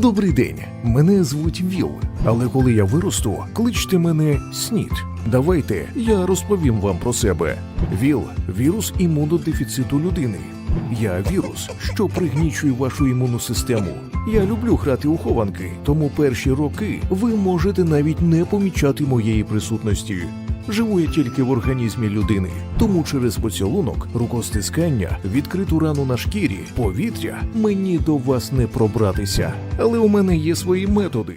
Добрий день, мене звуть Віл, але коли я виросту, кличте мене Снід. Давайте я розповім вам про себе. ВІЛ вірус імунодефіциту людини. Я вірус, що пригнічує вашу імунну систему. Я люблю грати у хованки, тому перші роки ви можете навіть не помічати моєї присутності. Живу я тільки в організмі людини, тому через поцілунок, рукостискання, відкриту рану на шкірі, повітря мені до вас не пробратися. Але у мене є свої методи.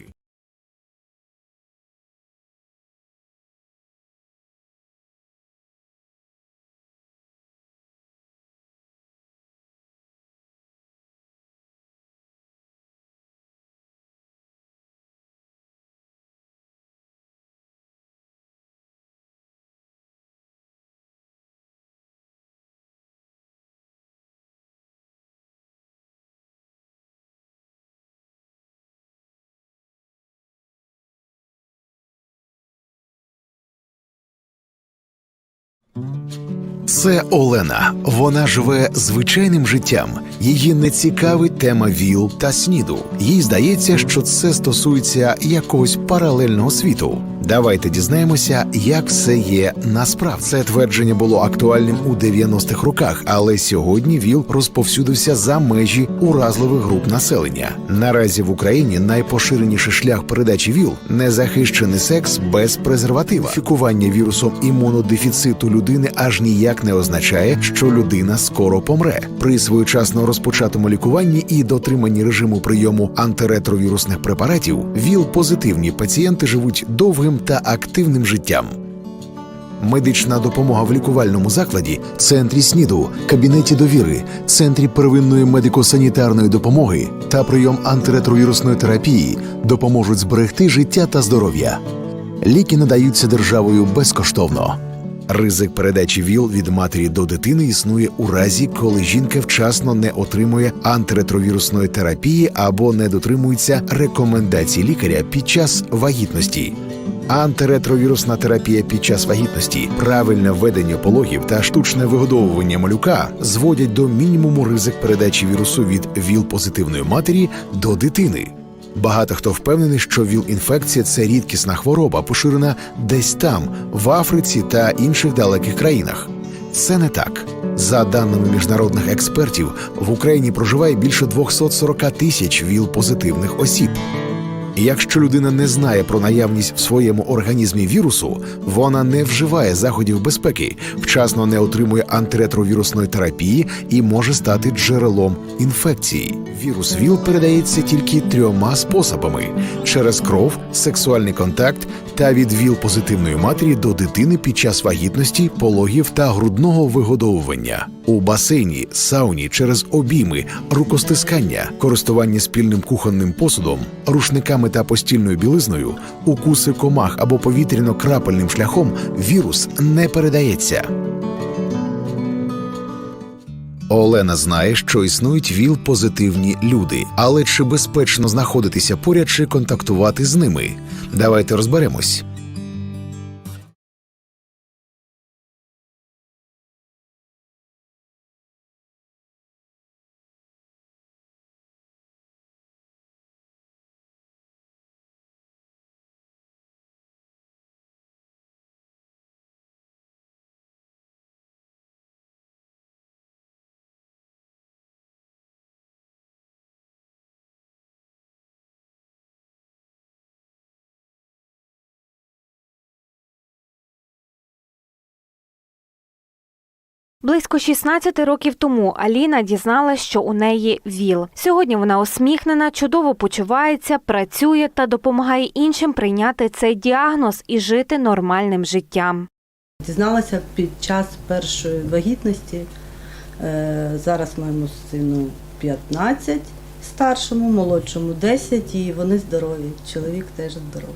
Це Олена. Вона живе звичайним життям. Її не цікавить тема ВІЛ та СНІДу. Їй здається, що це стосується якогось паралельного світу. Давайте дізнаємося, як все є насправді. Це твердження було актуальним у 90-х роках, але сьогодні ВІЛ розповсюдився за межі уразливих груп населення. Наразі в Україні найпоширеніший шлях передачі ВІЛ незахищений секс без презерватива. Фікування вірусом імунодефіциту людини аж ніяк не означає, що людина скоро помре. При своєчасно розпочатому лікуванні і дотриманні режиму прийому антиретровірусних препаратів ВІЛ-позитивні пацієнти живуть довгим та активним життям. Медична допомога в лікувальному закладі, центрі СНІДу, кабінеті довіри, центрі первинної медико-санітарної допомоги та прийом антиретровірусної терапії допоможуть зберегти життя та здоров'я. Ліки надаються державою безкоштовно. Ризик передачі ВІЛ від матері до дитини існує у разі, коли жінка вчасно не отримує антиретровірусної терапії або не дотримується рекомендацій лікаря під час вагітності. Антиретровірусна терапія під час вагітності, правильне введення пологів та штучне вигодовування малюка зводять до мінімуму ризик передачі вірусу від ВІЛ-позитивної матері до дитини. Багато хто впевнений, що ВІЛ-інфекція це рідкісна хвороба, поширена десь там, в Африці та інших далеких країнах. Це не так. За даними міжнародних експертів, в Україні проживає більше 240 тисяч ВІЛ-позитивних осіб. І Якщо людина не знає про наявність в своєму організмі вірусу, вона не вживає заходів безпеки, вчасно не отримує антиретровірусної терапії і може стати джерелом інфекції. Вірус ВІЛ передається тільки трьома способами: через кров, сексуальний контакт та від ВІЛ-позитивної матері до дитини під час вагітності, пологів та грудного вигодовування. У басейні, сауні через обійми, рукостискання, користування спільним кухонним посудом, рушниками та постільною білизною, укуси комах або повітряно-крапельним шляхом вірус не передається. Олена знає, що існують ВІЛ-позитивні люди, але чи безпечно знаходитися поряд чи контактувати з ними? Давайте розберемось. Близько 16 років тому Аліна дізналась, що у неї ВІЛ. Сьогодні вона усміхнена, чудово почувається, працює та допомагає іншим прийняти цей діагноз і жити нормальним життям. Дізналася під час першої вагітності. Е, Зараз моєму сину 15, старшому, молодшому 10, і вони здорові. Чоловік теж здоровий.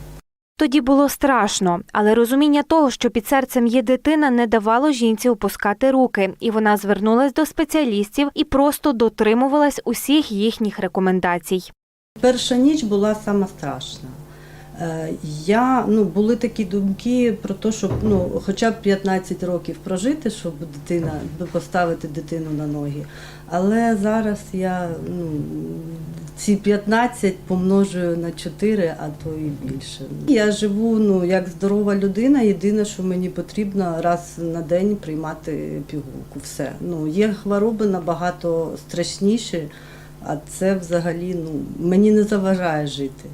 Тоді було страшно, але розуміння того, що під серцем є дитина, не давало жінці опускати руки, і вона звернулась до спеціалістів і просто дотримувалась усіх їхніх рекомендацій. Перша ніч була сама страшна. Е, Я, ну, були такі думки про те, щоб ну, хоча б 15 років прожити, щоб дитина, поставити дитину на ноги. Але зараз я, ну, ці 15 помножую на 4, а то і більше. Я живу ну, як здорова людина. Єдине, що мені потрібно раз на день приймати пігулку. Все. Ну, є хвороби набагато страшніші, а це взагалі ну, мені не заважає жити.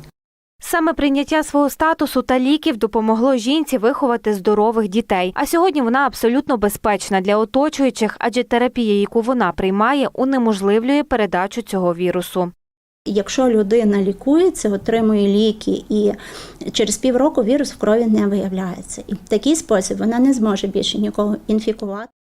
Саме прийняття свого статусу та ліків допомогло жінці виховати здорових дітей. А сьогодні вона абсолютно безпечна для оточуючих, адже терапія, яку вона приймає, унеможливлює передачу цього вірусу. Якщо людина лікується, отримує ліки і через півроку вірус в крові не виявляється. І в такий спосіб вона не зможе більше нікого інфікувати.